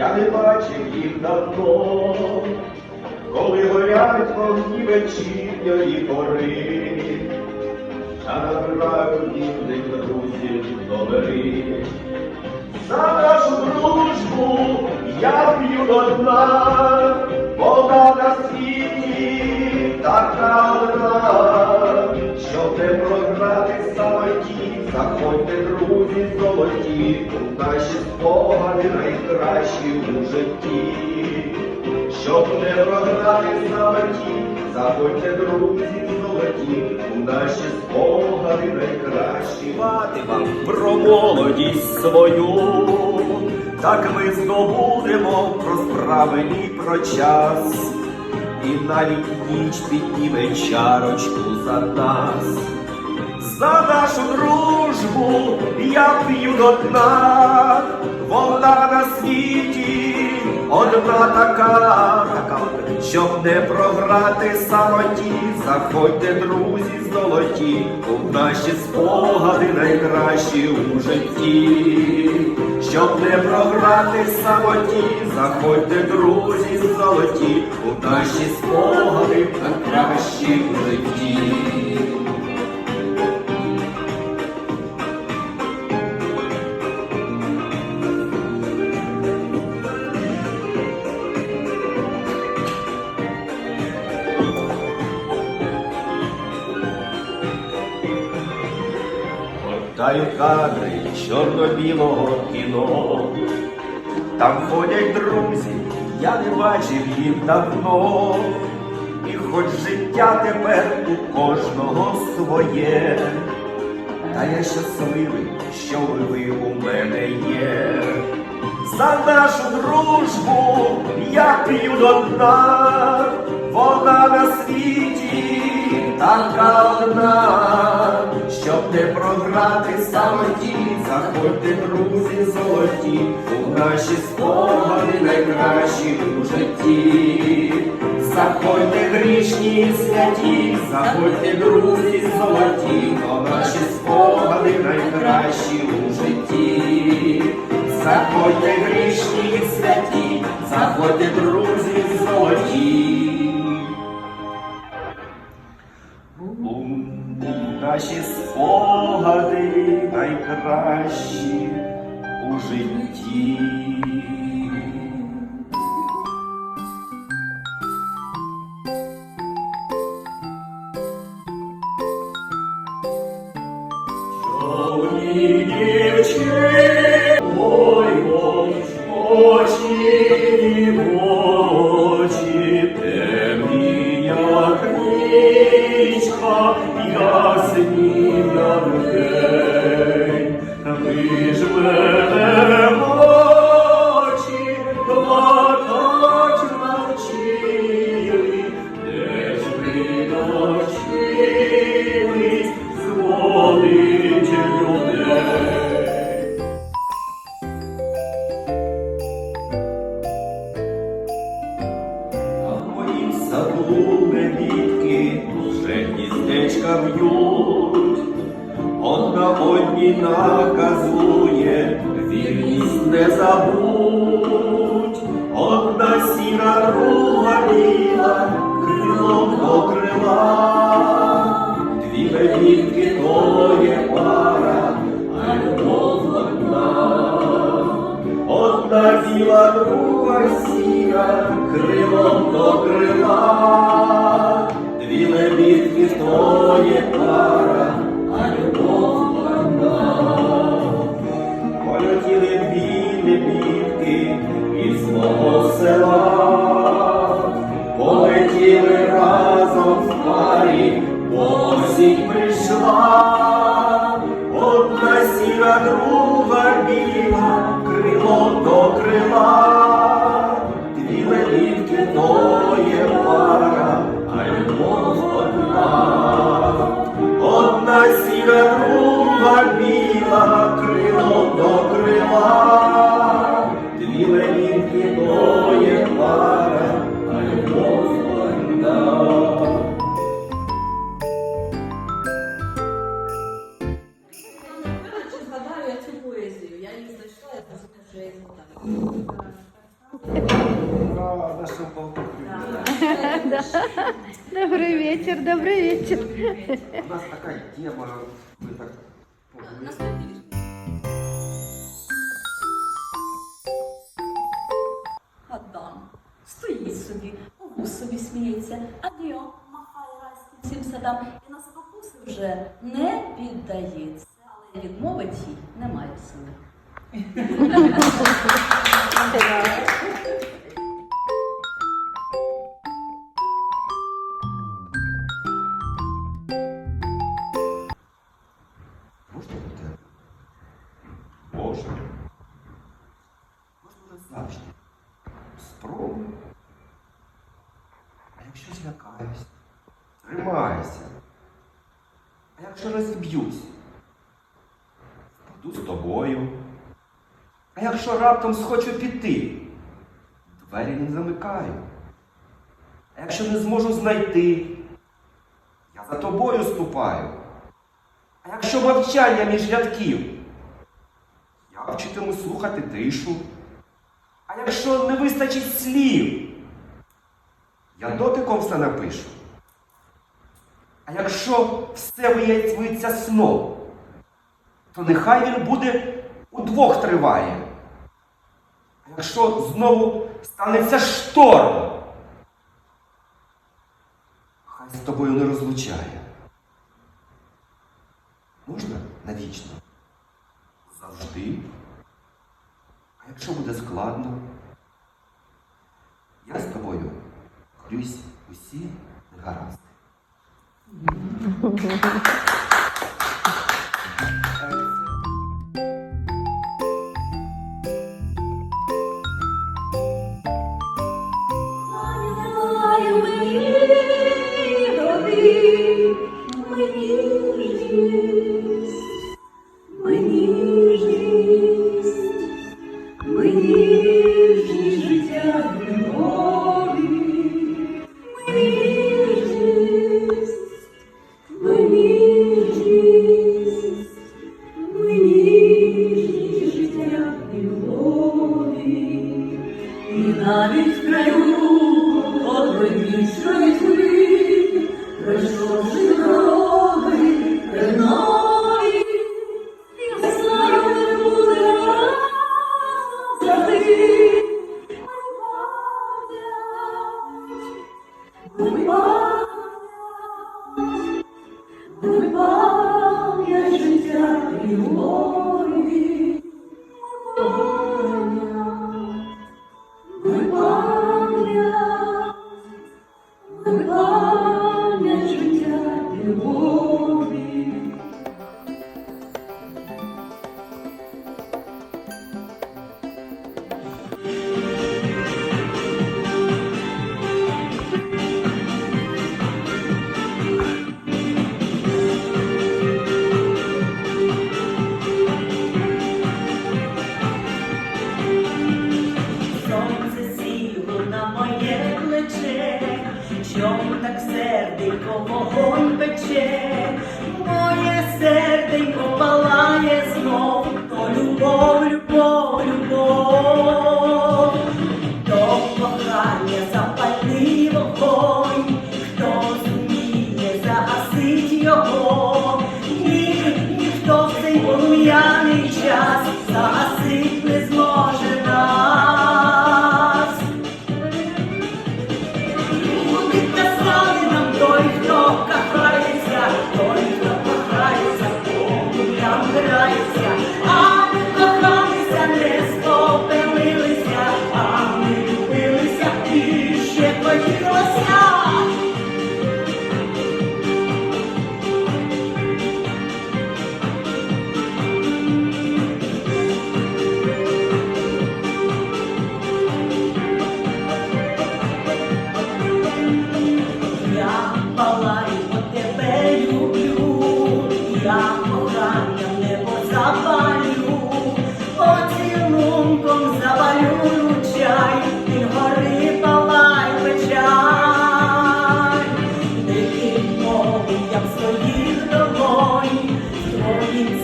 я не бачив їх давно. Коли горять вогні вечірньої пори, я набираю рідних друзів номери. За нашу дружбу я п'ю до дна, вона на світі така одна, щоб не програти самоті, заходьте, друзі золоті, наші спогади найкращі у житті. Щоб не програти самоті, заходьте, друзі золоті, у наші спогади найкращі. Мати вам про молодість свою, так ми здобудемо про справи і про час, і навіть ніч підніме чарочку за нас. За нашу дружбу я п'ю до дна, вона на світі одна така, така щоб не програти самоті, заходьте, друзі золоті, у наші спогади найкращі у житті, щоб не програти самоті, заходьте, друзі золоті, у наші спогади найкращі у житті. Гортаю кадри чорно-білого кіно. Там ходять друзі, я не бачив їх давно. І хоч життя тепер у кожного своє, та я щасливий, що ви у мене є. За нашу дружбу я п'ю до дна, вона на світі така одна, щоб програти самоті, заходьте, друзі золоті, у наші спогади найкращі у житті. Заходьте грішні святі, заходьте, друзі золоті, то наші спогади найкращі у житті. Заходьте грішні святі, заходьте, друзі, золоті. Наші спогади найкращі у житті. You. Біла, друга сіра, крилом до крила, дві лебідки то є пара, а любов одна. Полетіли дві лебідки із мого села, полетіли разом в парі, осінь прийшла. Одна сіра, друга біла, біла, крило до крила, дві лебідки то є пара, а любов одна. Чи згадаю я цю поезію? Я її знайшла, я зрозуміла, що я її згадаю. Добрый вечер, добрый вечер. У нас такая тема, вже не піддається, але відмовить їй немає сили. Можна бути? Можна. Можна завжди. Спробуй. А якщо злякаюсь, тримайся. А якщо розіб'юсь, впаду з тобою. А якщо раптом схочу піти, двері не замикаю. А якщо не зможу знайти, я за тобою ступаю. А якщо мовчання між рядків, я вчитиму слухати тишу. А якщо не вистачить слів, я дотиком все напишу. А якщо все виявиться сном, то нехай він буде удвох триває. А якщо знову станеться шторм, хай з тобою не розлучає. Можна навічно? Завжди. А якщо буде складно, я з тобою крюсь усі негаразди. Знаю мені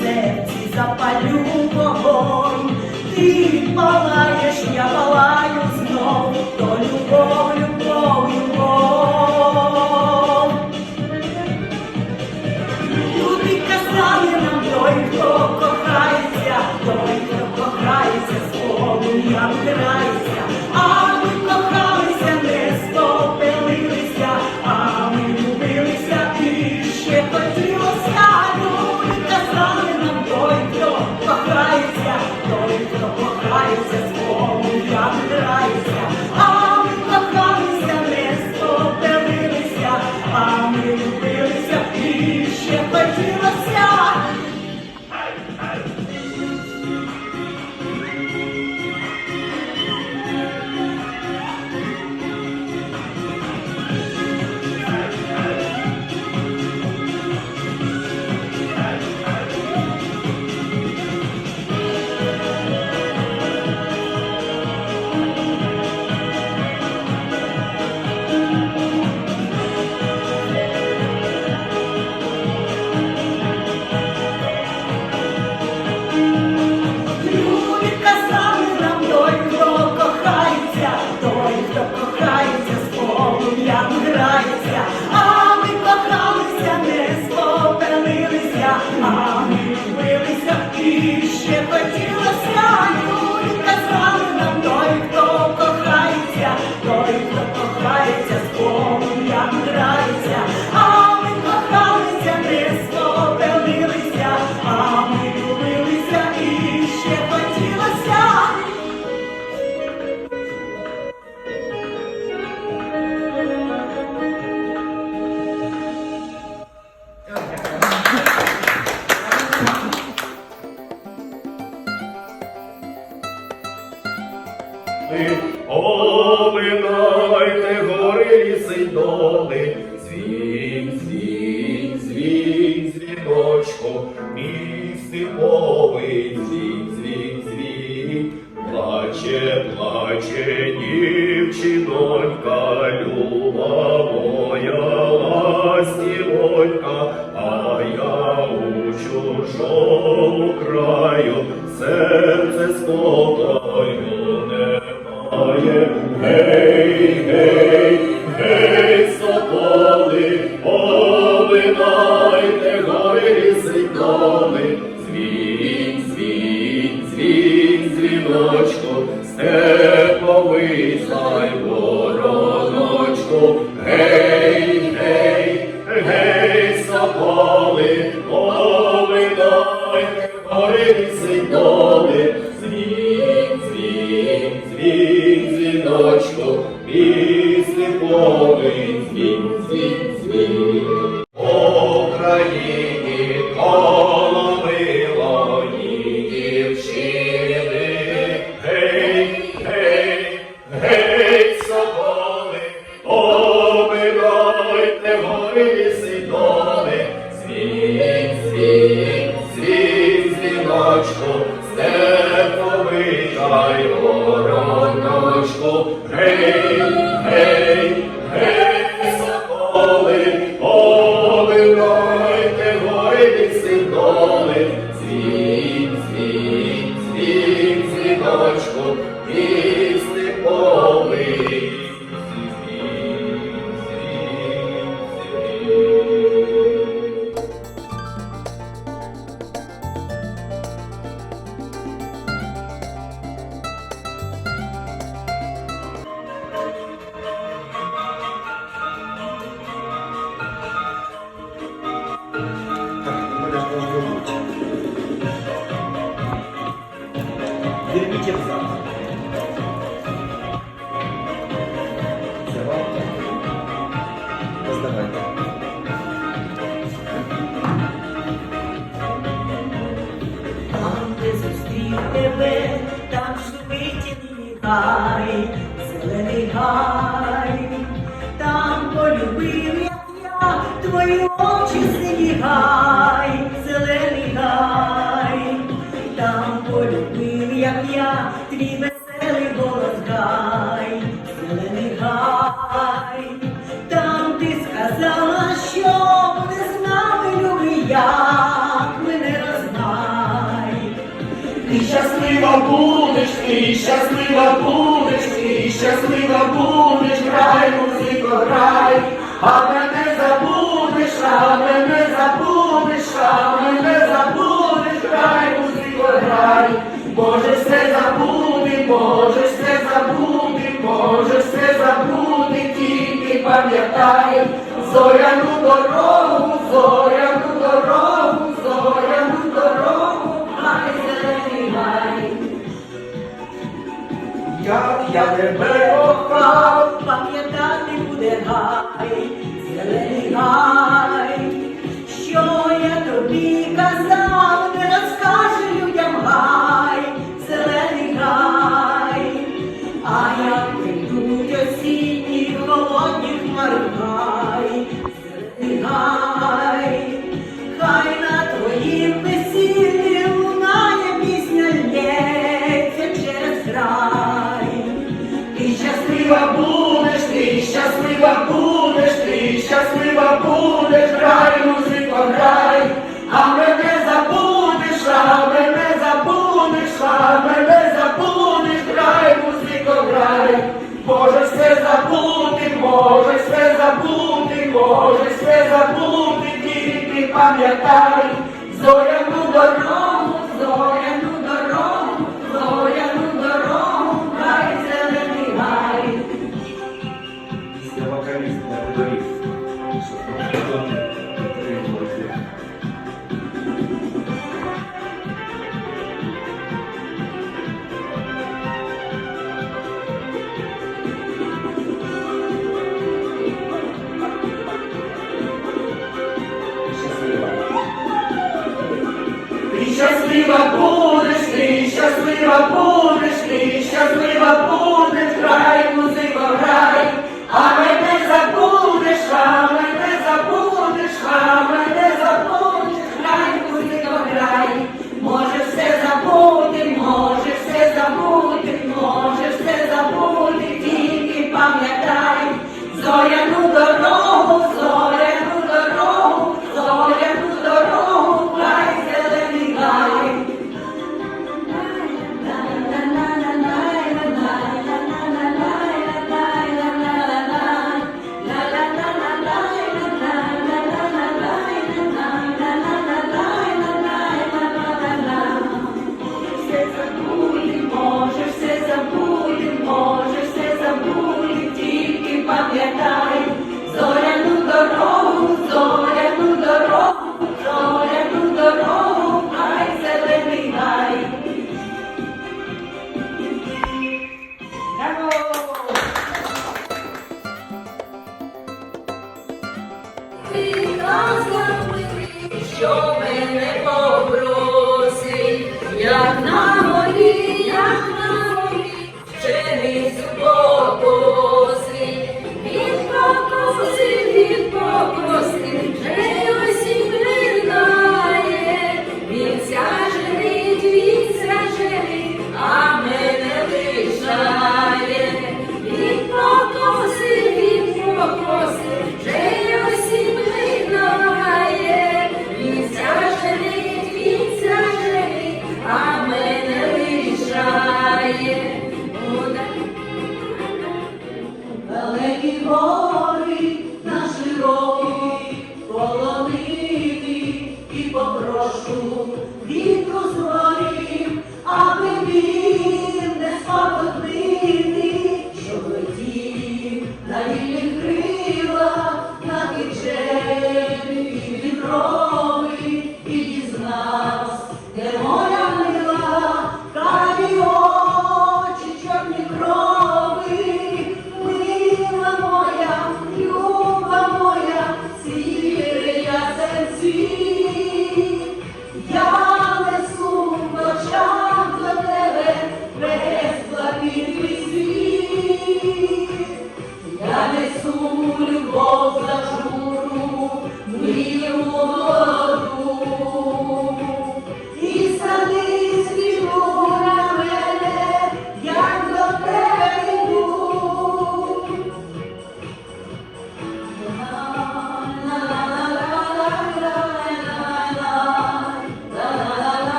серці запалю вогонь, ти палаєш, я палаю знов, то любов, любов, любов. Люди казали нам той, хто кохається, той, хто кохається, з Богом я вбирайся. Христос. Oi, Це вам. Роздавайте. Там, де зустрів тебе, там гай, зелений щаслива будеш, ти щаслива будеш, ти щаслива будеш, грай, музико, грай, а мене забудеш, а мене забудеш, а мене забудеш, грай, музико, грай, можеш все забути, можеш все забути, можеш все забути, тільки пам'ятай, зоряну дорогу, зоряну я тебе кохав, пам'ятати буде гай, зелений гай, щаслива будеш, грай, музико, грай, а мене забудеш, а мене забудеш, а мене забудеш, грай, музико, грай, можеш все забути, можеш все забути, можеш все забути, тільки пам'ятай, зоряну дорогу, щаслива будеш ти, щаслива будеш, край музика.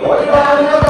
Oiga,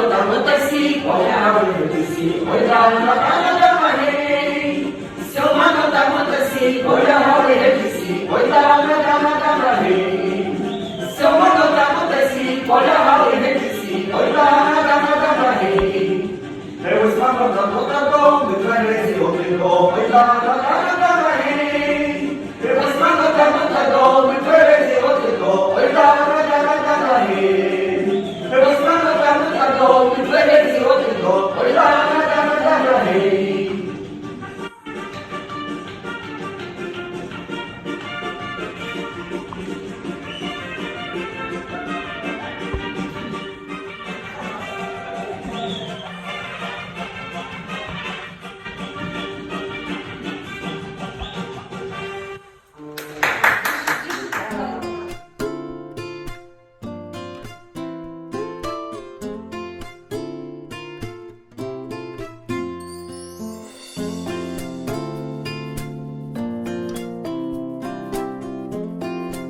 До поля, запиталася земля, ой, дана, дана, дана, гей. Сьома нота, нота поля в лісі, ой, дана, дана, дана, гей. Сьома нота, нота сі, поля в лісі, ой, дана, дана, дана, гей. Сьома нота, нота поля в лісі, ой, дана, дана, дана, гей. Е, ось мама, нота, нота, до, ми тверезі, один